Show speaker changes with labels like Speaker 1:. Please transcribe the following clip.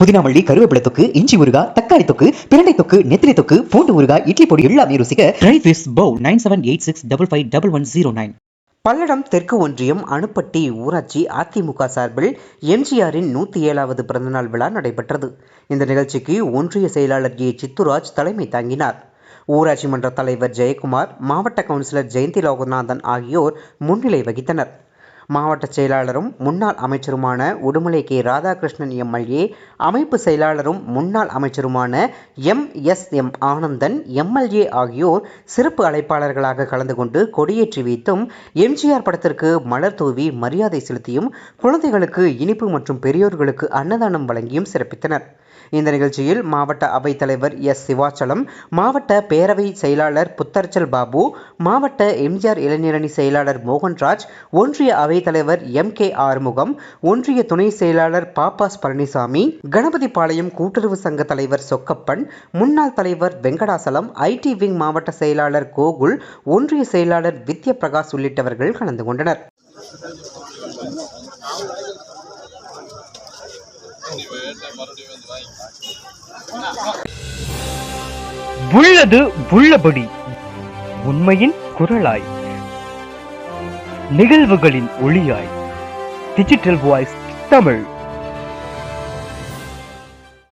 Speaker 1: புதினாமல்லி கருவேப்பிலை தொக்கு இஞ்சி ஊறுகா தக்காளி தொக்கு பிரண்டை தொக்கு நெத்திலி தொக்கு பூண்டு ஊறுகா இட்லி பொடி எல்லாமே ருசிக்க dry fish bowl nine seven eight six double five double one zero nine
Speaker 2: Palladam தெற்கு ஒன்றியம் அணுப்பட்டி ஊராட்சி அதிமுக சார்பில் எம்ஜிஆரின் நூற்றி ஏழாவது பிறந்தநாள் விழா நடைபெற்றது. இந்த நிகழ்ச்சிக்கு ஒன்றிய செயலாளர் ஏ சித்துராஜ் தலைமை தாங்கினார். ஊராட்சி மன்ற தலைவர் ஜெயக்குமார் மாவட்ட கவுன்சிலர் ஜெயந்தி லோகநாதன் ஆகியோர் முன்னிலை வகித்தனர். மாவட்ட செயலாளரும் முன்னாள் அமைச்சருமான உடுமலை கே. ராதாகிருஷ்ணன் எம்எல்ஏ அமைப்பு செயலாளரும் முன்னாள் அமைச்சருமான M. S. M. Anandan MLA ஆகியோர் சிறப்பு அழைப்பாளர்களாக கலந்து கொண்டு கொடியேற்றி வைத்தும் எம்ஜிஆர் படத்திற்கு மலர் தூவி மரியாதை செலுத்தியும் குழந்தைகளுக்கு இனிப்பு மற்றும் பெரியோர்களுக்கு அன்னதானம் வழங்கியும் சிறப்பித்தனர். இந்த நிகழ்ச்சியில் மாவட்ட அவைத்தலைவர் எஸ். சிவாச்சலம் மாவட்ட பேரவை செயலாளர் புத்தர்ச்சல் பாபு மாவட்ட எம்ஜிஆர் இளைஞரணி செயலாளர் மோகன்ராஜ் ஒன்றிய அவைத்தலைவர் எம். கே. ஆறுமுகம் ஒன்றிய துணை செயலாளர் பாப்பாஸ் பழனிசாமி கணபதிபாளையம் கூட்டுறவு சங்க தலைவர் சொக்கப்பன் முன்னாள் தலைவர் வெங்கடாசலம் ஐடி விங் மாவட்ட செயலாளர் கோகுல் ஒன்றிய செயலாளர் வித்ய பிரகாஷ் உள்ளிட்டவர்கள் கலந்து கொண்டனர்.
Speaker 3: உள்ளது உள்ளபடி உண்மையின் குரலாய். நிகழ்வுகளின் ஒளியாய். Digital voice Tamil.